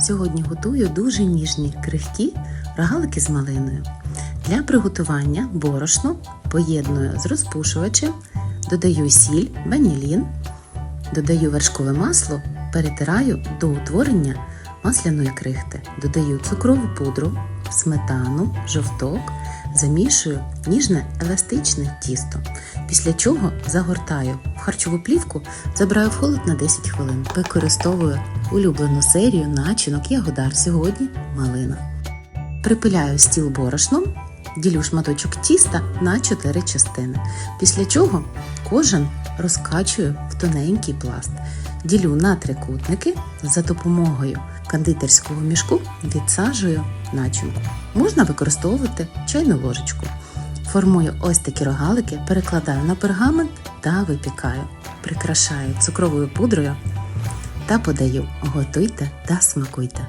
Сьогодні готую дуже ніжні крихкі рогалики з малиною. Для приготування борошно поєдную з розпушувачем, додаю сіль, ванілін, додаю вершкове масло, перетираю до утворення масляної крихти, додаю цукрову пудру, сметану, жовток, замішую ніжне еластичне тісто. Після чого загортаю харчову плівку, забираю в холод на 10 хвилин. Використовую улюблену серію начинок ягодар сьогодні малина. Припиляю стіл борошном, ділю шматочок тіста на 4 частини. Після чого кожен розкачую в тоненький пласт. Ділю на трикутники за допомогою кондитерського мішку відсаджую начинку. Можна використовувати чайну ложечку. Формую ось такі рогалики, перекладаю на пергамент та випікаю. Прикрашаю цукровою пудрою та подаю. Готуйте та смакуйте.